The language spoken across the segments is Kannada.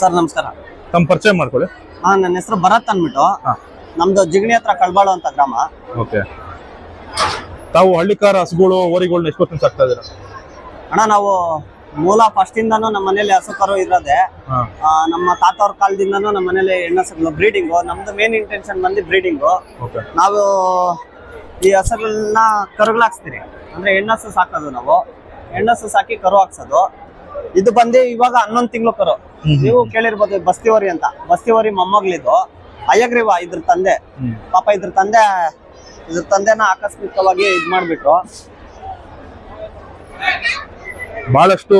ಸರ್ ನಮಸ್ಕಾರ. ತಮ್ಮ ಪರಿಚಯ ಮಾಡ್ಕೊಳ್ಳಿ. ಹಾ ನನ್ನ ಹೆಸರು ಭರತ್ ಅಂದ್ಬಿಟ್ಟು. ಹಾ. ನಮ್ದು ಜಿಗಣಿ ಹತ್ರ ಕಳ್ಬಾಳು ಅಂತ ಗ್ರಾಮ. ಓಕೆ. ತಾವು ಹಳ್ಳಿಕಾರ ಹಸುಗಳು ಓರಿಗಳನ್ನ ಎಷ್ಟು ವರ್ಷ ಸಾಕ್ತಾ ಇದ್ದೀರಾ? ಅಣ್ಣ ನಾವು ಮೂಲ ಫಸ್ಟ್ ಇಂದಾನು ನಮ್ಮ ಮನೇಲಿ ಹಸು ಕರು ಇರೋದೆ. ಹಾ. ಆ, ನಮ್ಮ ತಾತವ್ರ ಕಾಲದಿಂದಾನು ನಮ್ಮ ಮನೇಲಿ ಹೆಣ್ಣಸುಗಳು ಬ್ರೀಡಿಂಗು ನಮ್ದು ಮೇನ್ ಇಂಟೆನ್ಷನ್ ಬಂದು ಬ್ರೀಡಿಂಗು ಓಕೆ. ನಾವು ಈ ಹಸುಗಳನ್ನ ಕರುಗಳಾಕ್ಸ್ತೀರಿ. ಅಂದ್ರೆ ಹೆಣ್ಣಸು ಸಾಕೋದು ನಾವು. ಹೆಣ್ಣಸು ಸಾಕಿ ಕರು ಹಾಕ್ಸೋದು. ಇದು ಬಂದು ಇವಾಗ ಹನ್ನೊಂದು ತಿಂಗಳು ಕರು. ನೀವು ಕೇಳಿರ್ಬೋದು ಬಸ್ತಿವರಿ ಅಂತ. ಬಸ್ತಿವರಿ ಮೊಮ್ಮಗ್ಲಿದ್ದು ಅಯ್ಯಗ್ರೀವ ಇದ್ರ ತಂದೆ. ಪಾಪ ಇದ್ರ ತಂದೆ ಇದ್ರ ತಂದೆನ ಆಕಸ್ಮಿಕವಾಗಿ ಇದ್ ಮಾಡ್ಬಿಟ್ರು. ಬಹಳಷ್ಟು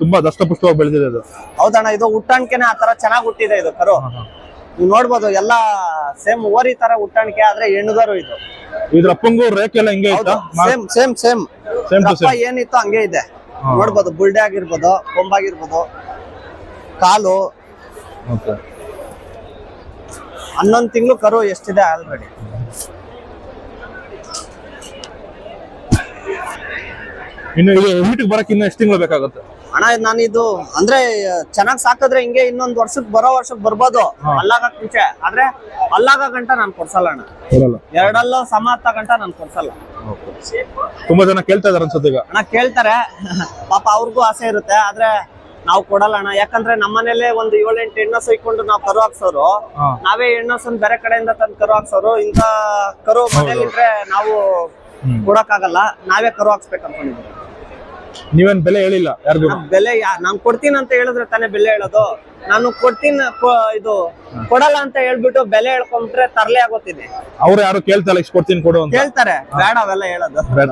ತುಂಬಾ ದಷ್ಟಪುಷ್ಟವಾಗಿ ಬೆಳೆದಿದೆ ಅದು. ಹೌದಣ್ಣ ಇದು ಹುಟ್ಟಾಣಿಕೆನೆ ಆ ತರ ಚೆನ್ನಾಗಿ ಹುಟ್ಟಿದೆ ಇದು ಕರು. ನೀವು ನೋಡ್ಬೋದು ಎಲ್ಲಾ ಸೇಮ್ ಓರಿ ತರ ಹುಟ್ಟಾಣಿಕೆ ಆದ್ರೆ ಹೆಣ್ಣುಗರು ಇದು. ಇದ್ರ ಅಪ್ಪಂಗೂ ರೇಖೆ ಎಲ್ಲ ಹಿಂಗೆ ಸೇಮ್ ಸೇಮ್ ಸೇಮ್. ಏನಿತ್ತು ಹಂಗೆ ಇದೆ. ನೋಡ್ಬೋದು ಬುಲ್ಡೆ ಆಗಿರ್ಬೋದು ಕೊಂಬಾಗಿರ್ಬೋದು ಕಾಲು. ಹನ್ನೊಂದು ತಿಂಗಳು ಕರು ಎಷ್ಟಿದೆ ಆಲ್ರೆಡಿ ಇನ್ನು ಇದು ಮೀಟಿಗೆ ಬರಕ್ಕೆ ಇನ್ನು ಎಷ್ಟು ತಿಂಗಳು ಬೇಕಾಗುತ್ತೆ? ಅಣ್ಣ ನಾನು ಇದು ಅಂದ್ರೆ ಚೆನ್ನಾಗ್ ಸಾಕಿದ್ರೆ ಹಿಂಗೆ ಇನ್ನೊಂದ್ ವರ್ಷಕ್ ಬರೋ ವರ್ಷಕ್ ಬರ್ಬೋದು. ಅಲ್ಲಾಗಕ್ಕೆ ಅಲ್ಲಾಗಕ್ ಮುಂಚೆ. ಆದ್ರೆ ಅಲ್ಲಾಗ ಗಂಟ ನಾನು ಕೊಡ್ಸಲ್ಲ ಅಣ್ಣ. ಬರಲ್ಲ ಎರಡಲ್ಲೂ ಸಮ ಹತ್ತ ಗಂಟ ನಾನು ಕೊಡ್ಸಲ್ಲ. ತುಂಬಾ ಜನ ಕೇಳ್ತಾ ಇದಾರೆ ಅನ್ಸುತ್ತೆ ಈಗ. ಅಣ್ಣ ಕೇಳ್ತಾರೆ. ಪಾಪ ಅವ್ರಿಗೂ ಆಸೆ ಇರುತ್ತೆ. ಆದ್ರೆ ನಾವು ಕೊಡಲ್ಲ ಅಣ್ಣ. ಯಾಕಂದ್ರೆ ನಮ್ಮನೇಲೆ ಒಂದು ಏಳೆಂಟು ಹೆಣ್ಣಸು ಇಟ್ಕೊಂಡು ನಾವು ಕರು ಹಾಕ್ಸೋರು. ನಾವೇ ಹೆಣ್ಣಸನ್ ಬೇರೆ ಕಡೆಯಿಂದ ತಂದು ಕರು ಹಾಕ್ಸೋರು. ಇಂತ ಕರು ಮನೇಲಿ ಇದ್ರೆ ನಾವು ಕೊಡಕ್ ಕೊಡಕ್ಕಾಗಲ್ಲ. ನಾವೇ ಕರು ಹಾಕ್ಸ್ಬೇಕು ಅನ್ಕೊಂಡಿದ್ದೀವಿ ನೀವೇನ್ ಬೆಲೆ ಹೇಳಿಲ್ಲ ಯಾರಿಗೂ? ಬೆಲೆ ನಾನ್ ಕೊಡ್ತೀನಿ ಅಂತ ಹೇಳಿದ್ರೆ ತಾನೇ ಬೆಲೆ ಹೇಳೋದು. ನಾನು ಕೊಡ್ತೀನಿ ಇದು ಕೊಡಲ್ಲ ಅಂತ ಹೇಳ್ಬಿಟ್ಟು ಬೆಲೆ ಹೇಳ್ಕೊಂಡ್ರೆ ತರಲೆ ಆಗೋತೀನಿ. ಅವ್ರು ಯಾರು ಕೇಳ್ತಾರೆ ಇಷ್ಟು ಕೊಡ್ತೀನಿ ಕೊಡು ಅಂತ? ಕೇಳ್ತಾರೆ. ಬೇಡ ಅವೆಲ್ಲ ಹೇಳೋದು. ಬೇಡ.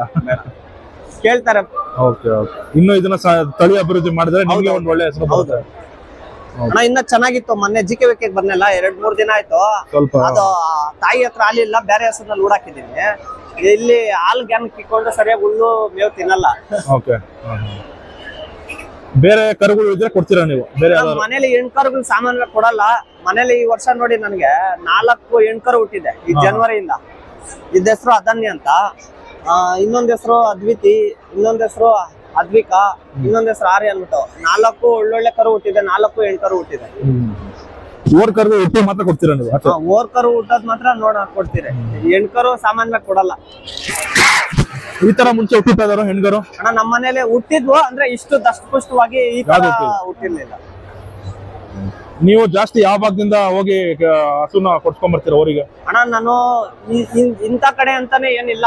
ಕೇಳ್ತಾರೆ. Okay okay. ಇನ್ನು ಇದನ್ನ ತಳಿ ಅಭಿವೃದ್ಧಿ ಮಾಡಿದ್ರೆ ನಿಮ್ಗೆ ಒಂದು ಒಳ್ಳೆ ಹೆಸರು ಹೌದು. ಬರುತ್ತೆ. ಅಣ್ಣ ಇನ್ನ ಚೆನ್ನಾಗಿತ್ತು. ಮೊನ್ನೆ ಜಿ ಕೆ ವಿಕೆಗೆ ಬರ್ನಲ್ಲ ಎರಡ್ ಮೂರ್ ದಿನ ಆಯ್ತು. ಅದು ತಾಯಿ ಹತ್ರ ಆಲಿಲ್ಲ ಬೇರೆ ಹೆಸರಲ್ಲಿ ಹೂಡಾಕಿದ್ದೀನಿ ಇಲ್ಲಿ ಹಾಲು ಗ್ಯಾನ್ ಕಿಕ್ಕೊಂಡ್ರೆ ಸರಿಯಾಗಿ ಹುಲ್ಲು ಮೇವು ತಿನ್ನಲ್ಲ. ಓಕೆ. ಬೇರೆ ಕರುಗಳು ಇದ್ರೆ ಕೊಡ್ತೀರಾ ನೀವು? ಬೇರೆ ಯಾವ್ದಾದ್ರು? ಮನೇಲಿ ಹೆಣ್ಕರುಗಳು ಸಾಮಾನ್ಯವಾಗಿ ಕೊಡಲ್ಲ. ಮನೇಲಿ ಈ ವರ್ಷ ನೋಡಿ ನನಗೆ ನಾಲ್ಕು ಹೆಣ್ಕರು ಹುಟ್ಟಿದೆ ಈ ಹಾ. ಜನವರಿಯಿಂದ ಇದ್. ಹೆಸರು ಅದನ್ಯ ಅಂತ. ಆ, ಇನ್ನೊಂದ್ ಹೆಸರು ಅದ್ವಿತಿ ಇನ್ನೊಂದ್ ಹೆಸರು ಅದ್ವಿಕಾ ಇನ್ನೊಂದ್ ಹೆಸರು ಆರ್ಯ ಅನ್ಬಿಟ್ಟು ನಾಲ್ಕು ಒಳ್ಳೊಳ್ಳೆ ಕರು ಹುಟ್ಟಿದೆ ನಾಲ್ಕು ಹೆಣ್ಕರು ಹುಟ್ಟಿದೆ. ಕರು ಊಟ ಮಾತ್ರ ಕೊಡ್ತೀರಾ ನೀವು? ಓರ್ಕರ್ ಹುಟ್ಟೋದ್ ಮಾತ್ರ ನೋಡ ಕೊಡ್ತೀರಿ ಹೆಣ್ಕರು ಸಾಮಾನ್ಯ ಕೊಡಲ್ಲ. ಈ ತರ ಮುಂಚೆ ಹುಟ್ಟುತ್ತಾ ಇದಾರೋ ಹೆಣ್ಗರು? ಅಣ್ಣ ನಮ್ಮ ಮನೇಲಿ ಹುಟ್ಟಿದ್ವು ಅಂದ್ರೆ ಇಷ್ಟು ದಷ್ಟಪುಷ್ಟವಾಗಿ ಈ ತರ ಹುಟ್ಟಿರ್ಲಿಲ್ಲ. ನೀವು ಜಾಸ್ತಿ ಯಾವ ಭಾಗದಿಂದ ಹೋಗಿ ಹಸುನ ಕೊಡ್ಸ್ಕೊಂಡ್ ಬರ್ತೀರಾ ಊರಿಗೆ? ಅಣ್ಣ ನಾನು ಇಂತ ಕಡೆ ಅಂತಾನೆ ಏನಿಲ್ಲ.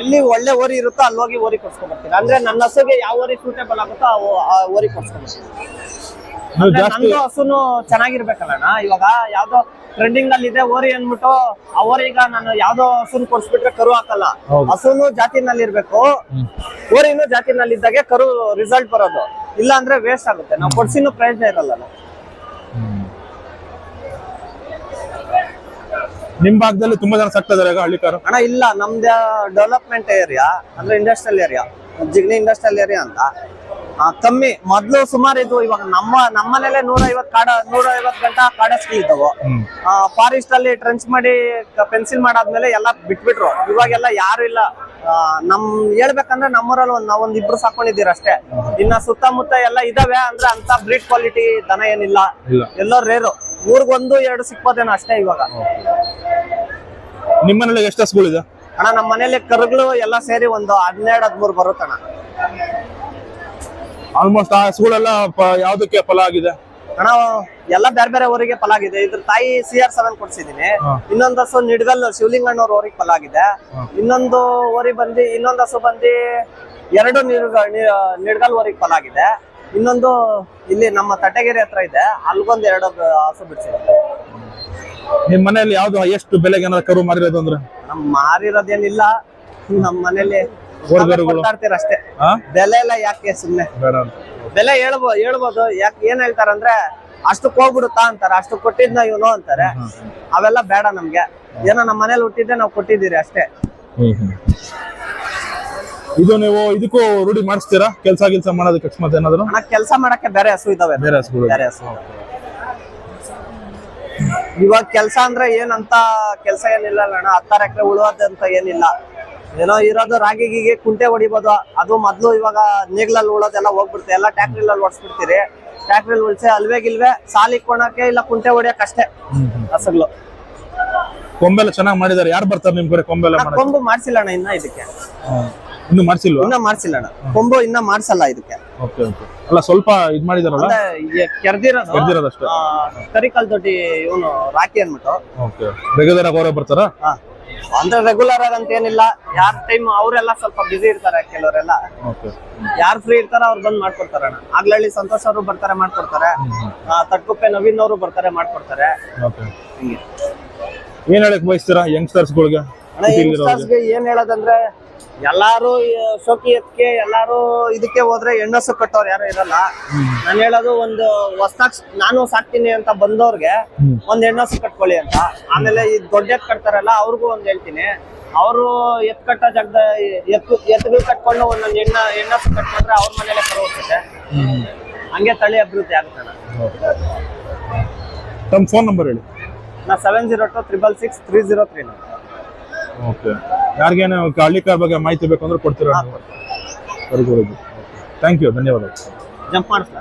ಎಲ್ಲಿ ಒಳ್ಳೆ ಓರಿ ಇರುತ್ತೋ ಅಲ್ಲಿ ಹೋಗಿ ಓರಿ ಕೊಡ್ಸ್ಕೊಂಡ್ ಬರ್ತೀನಿ ಅಂದ್ರೆ ನನ್ನ ಹಸುಗೆ ಯಾವ ಓರಿ ಸೂಟೇಬಲ್ ಆಗುತ್ತೋ ಆ ಓರಿ ಕೊಡ್ಸ್ಕೊಂಡ್ ಬರ್ತೀನಿ ಜಾಸ್ತಿ. ಹಸುನು ಚೆನ್ನಾಗಿರ್ಬೇಕಲ್ಲ ಅಣ್ಣ ಇವಾಗ ಯಾವ್ದೋ ಟ್ರೆಂಡಿಂಗ್ ಅಲ್ಲಿ ಇದೆ ಓರಿ ಅಂದ್ಬಿಟ್ಟು ಅವರೀಗ ನಾನು ಯಾವ್ದೋ ಹಸುನ್ ಕೊಡ್ಸ್ಬಿಟ್ರೆ ಕರು ಹಾಕಲ್ಲ. ಹಸುನು ಜಾತಿನಲ್ಲಿ ಇರ್ಬೇಕು ಓರಿನು ಜಾತಿನಲ್ಲಿ ಇದ್ದಾಗೆ ಕರು ರಿಸಲ್ಟ್ ಬರೋದು. ಇಲ್ಲ ಅಂದ್ರೆ ವೇಸ್ಟ್ ಆಗುತ್ತೆ. ನಾವು ಕೊಡ್ಸಿನೂ ಪ್ರಯೋಜನ ಇರಲ್ಲ ನಿಮ್ ಭಾಗದಲ್ಲಿ ತುಂಬಾ ಜನ ಸಾಕ್ತಾ ಇದಾರೆ ಹಳ್ಳಿಕಾರ ಅಣ್ಣ ಇಲ್ಲ. ನಮ್ದು ಡೆವಲಪ್ಮೆಂಟ್ ಏರಿಯಾ ಅಂದ್ರೆ industrial area Jigani industrial area ಅಂತ. ಕಮ್ಮಿ ಮೊದ್ಲು ಸುಮಾರು ಇದು ಇವಾಗ ನಮ್ಮ ನಮ್ಮನೇಲೆ ನೂರ ಐವತ್ ಕಾಡ ನೂರ ಐವತ್ ಗಂಟ ಕಾಡಸ್ಕಿ ಇದ್ದವು. ಫಾರೆಸ್ಟ್ ಅಲ್ಲಿ ಟ್ರೆಂಚ್ ಮಾಡಿ ಪೆನ್ಸಿಲ್ ಮಾಡಾದ್ಮೇಲೆ ಎಲ್ಲ ಬಿಟ್ಬಿಟ್ರು. ಇವಾಗೆಲ್ಲ ಯಾರು ಇಲ್ಲ. ನಮ್ ಹೇಳ್ಬೇಕಂದ್ರೆ ನಮ್ಮೂರಲ್ಲಿ ಒಂದ್ ನಾವೊಂದ್ ಇಬ್ರು ಸಾಕೊಂಡಿದ್ದೀರ ಅಷ್ಟೇ. ಇನ್ನ ಸುತ್ತಮುತ್ತ ಎಲ್ಲ ಇದಾವೆ ಅಂದ್ರೆ ಅಂತ ಬ್ರೀಡ್ ಕ್ವಾಲಿಟಿ ದನ ಏನಿಲ್ಲ. ಎಲ್ಲೋ ರೇರು ಊರ್ಗೊಂದು ಎರಡು ಸಿಕ್ಬೋದೇನೋ ಅಷ್ಟೇ ಇವಾಗ. ನಿಮ್ಮನೇಲಿ ಎಷ್ಟು ಹಸುಗಳಿದೆ ಅಣ್ಣ ನಮ್ಮ ಮನೇಲಿ ಕರುಗಳು ಎಲ್ಲ ಸೇರಿ ಒಂದು ಹನ್ನೆರಡು ಹದ್ಮೂರು ಬರುತ್ತಣ್ಣ. ಆಲ್ಮೋಸ್ಟ್ ಆ ಹಸುಗಳೆಲ್ಲ ಯಾವ್ದಕ್ಕೆ ಫಲ ಆಗಿದೆ? ಅಣ್ಣ ಎಲ್ಲ ಬೇರೆ ಬೇರೆ ಊರಿಗೆ ಫಲ ಆಗಿದೆ. ಇದ್ರ ತಾಯಿ ಸಿ ಆರ್ ಸೆವೆನ್ ಕೊಡ್ಸಿದೀನಿ. ಇನ್ನೊಂದ್ ಹಸು ನಿಡ್ಗಲ್ ಶಿವಲಿಂಗಣ್ಣವ್ರ ಊರಿಗೆ ಫಲ ಆಗಿದೆ. ಇನ್ನೊಂದು ಊರಿ ಬಂದು ಇನ್ನೊಂದು ಹಸು ಬಂದು ಎರಡು ನಿಡ್ಗ ನಿಡ್ಗಲ್ ಊರಿಗೆ ಫಲ ಆಗಿದೆ. ಇನ್ನೊಂದು ಇಲ್ಲಿ ನಮ್ಮ ತಟಗೆರೆ ಹತ್ರ ಇದೆ. ಅಲ್ಗೊಂದು ಎರಡು ಹಸು ಬಿಡ್ಸಿದೆ. ನಿಮ್ ಮನೆಯಲ್ಲಿ ಯಾವ್ದು ಎಷ್ಟು ಬೆಲೆಗೆ ಏನಾದ್ರು ಕರು ಮಾರಿರೋದು ಅಂದ್ರೆ? ನಮ್ ಮಾರಿರೋದೇನಿಲ್ಲ. ನಮ್ಮ ಮನೇಲಿ ಅಷ್ಟೇ ಬೆಲೆ ಎಲ್ಲ ಯಾಕೆ ಸುಮ್ನೆ? ಬೆಲೆ ಹೇಳ್ಬೋದು ಹೇಳ್ಬೋದು. ಯಾಕೆ ಏನ್ ಹೇಳ್ತಾರಂದ್ರೆ ಅಷ್ಟಕ್ ಹೋಗ್ಬಿಡುತ್ತಾ ಅಂತಾರೆ. ಅಷ್ಟು ಕೊಟ್ಟಿದ್ನ ಇವನು ಅಂತಾರೆ. ಅವೆಲ್ಲ ಬೇಡ ನಮ್ಗೆ. ಏನೋ ನಮ್ಮ ಮನೇಲಿ ಹುಟ್ಟಿದ್ದೆ ನಾವು ಕೊಟ್ಟಿದ್ದೀರಿ ಅಷ್ಟೇ. ಇದು ನೀವು ಇದಕ್ಕೂ ರೂಢಿ ಮಾಡಿಸ್ತೀರಾ? ಕೆಲಸ ಕೆಲಸ ಮಾಡೋದಕ್ಕೆ ಅಕಸ್ಮಾತ್ ಏನಾದ್ರು? ಕೆಲಸ ಮಾಡಕ್ಕೆ ಬೇರೆ ಹಸು ಇದಾವೆ. ಬೇರೆ ಹಸುಗಳು ಬೇರೆ ಹಸು. ಇವಾಗ ಕೆಲಸ ಅಂದ್ರೆ ಏನಂತ ಕೆಲಸ ಏನಿಲ್ಲ ಅಣ್ಣ. ಹತ್ತಾರು ಎಕರೆ ಉಳುವಂತ ಏನಿಲ್ಲ. ಏನೋ ಇರೋದು ರಾಗಿ ಗೀಗೆ ಕುಂಟೆ ಹೊಡಿಬೋದು. ಅದು ಮೊದ್ಲು ಇವಾಗ ನೇಗ್ಲಲ್ಲಿ ಉಳೋದೆಲ್ಲ ಹೋಗ್ಬಿಡುತ್ತೆ. ಎಲ್ಲ ಟ್ಯಾಕ್ಟ್ರಿಲಲ್ಲಿ ಓಡಿಸ್ಬಿಡ್ತೀರಿ ಟ್ಯಾಕ್ಟ್ರಿಲಿ ಉಳಿಸಿ ಅಲ್ವೇ ಗಿಲ್ವೆ ಸಾಲಿ ಕೊಣಕ್ಕೆ ಇಲ್ಲ ಕುಂಟೆ ಹೊಡಿಯಕ್ ಅಷ್ಟೇ. ಹಸುಗಳು. ಕೊಂಬೆಲ್ಲ ಚೆನ್ನಾಗಿ ಮಾಡಿದಾರೆ. ಯಾರು ಬರ್ತಾರೆ ನಿಮ್ ಕಡೆ ಕೊಂಬೆಲ್ಲ ಕೊಂಬು ಮಾಡ್ಸಿಲ್ಲ ಅಣ್ಣ ಇನ್ನ ಇದಕ್ಕೆ. ಇನ್ನು ಮಾಡ್ಸಿಲ್ವಾ? ಇನ್ನ ಮಾಡ್ಸಿಲ್ಲ ಅಣ್ಣ. ಕೊಂಬು ಇನ್ನ ಮಾಡ್ಸಲ್ಲ ಇದಕ್ಕೆ. Okay okay. ಅಲ್ಲ ಸ್ವಲ್ಪ ಇದ್ ಮಾಡಿದಾರಲ್ಲ? ಕೆರ್ದಿರೋದು. ಆ, ಕರಿಕಲ್ ದೊಡ್ಡಿ ಇವನು ರಾಕಿ ಅನ್ಬಿಟ್ಟು. ಓಕೆ ಆಗಿ ಅವರೇ ಬರ್ತಾರಾ? ಹಾ. ಅಂದ್ರೆ ರೆಗ್ಯುಲರ್ ಆಗಂತ ಏನಿಲ್ಲ. ಯಾರ್ ಟೈಮ್ ಅವರೆಲ್ಲ ಸ್ವಲ್ಪ ಬಿಸಿ ಇರ್ತಾರೆ ಕೆಲವರೆಲ್ಲ. ಯಾರು ಫ್ರೀ ಇರ್ತಾರ ಅವ್ರು ಬಂದ್ ಮಾಡ್ಕೊಡ್ತಾರೆ ಅಣ್ಣ. ಆಗ್ಲಳ್ಳಿ ಸಂತೋಷ್ ಅವರು ಬರ್ತಾರೆ ಮಾಡ್ಕೊಡ್ತಾರೆ. ಆ, ತಟ್ಕುಪ್ಪೆ ನವೀನ್ ಅವರು ಬರ್ತಾರೆ ಮಾಡ್ಕೊಡ್ತಾರೆ. ಏನ್ ಹೇಳಕ್ ಬಯಸ್ತೀರಾ ಅಣ್ಣ ಯಂಗ್ಸ್ಟರ್ಸ್ಗೆ ಏನ್ ಹೇಳೋದಂದ್ರೆ ಎಲ್ಲಾರು ಶೋಕಿ ಎತ್ಕೆ ಎಲ್ಲಾರು ಇದಕ್ಕೆ ಹೋದ್ರೆ ಹೆಣ್ಣಸು ಕಟ್ಟೋರು ಯಾರು ಇರಲ್ಲ. ನಾನು ಹೇಳೋದು ಒಂದು ಹೊಸ್ದಾಗ್ ನಾನು ಸಾಕ್ತೀನಿ ಅಂತ ಬಂದವ್ರಿಗೆ. ಒಂದ್ ಹೆಣ್ಣಸು ಕಟ್ಕೊಳ್ಳಿ ಅಂತ. ಆಮೇಲೆ ಈ ದೊಡ್ಡ ಎತ್ ಕಟ್ತಾರಲ್ಲ ಅವ್ರಿಗೂ ಒಂದ್ ಹೇಳ್ತೀನಿ. ಅವರು ಎತ್ ಕಟ್ಟ ಜಾಗದ ಎತ್ತು ಎತ್ತುಗಳು ಕಟ್ಕೊಂಡು ಒಂದೊಂದು ಹೆಣ್ಣ ಹೆಣ್ಣಸು ಕಟ್ಕೊಂಡ್ರೆ ಅವ್ರ ಮನೇಲೆ ಕರು ಹೋಗ್ತದೆ ಹಂಗೆ ತಳಿ ಅಭಿವೃದ್ಧಿ ಆಗುತ್ತೆ. ತಮ್ಮ ಫೋನ್ ನಂಬರ್ ಹೇಳಿ. ನಾ seven zero two triple six three zero three nine okay. ಯಾರಿಗೇನು Hallikar ಬಗ್ಗೆ ಮಾಹಿತಿ ಬೇಕು ಅಂದ್ರೆ ಕೊಡ್ತೀರಾ ಥ್ಯಾಂಕ್ ಯು ಧನ್ಯವಾದಗಳು. ಜಂಪ್ ಮಾಡಿಸ್ಲಾ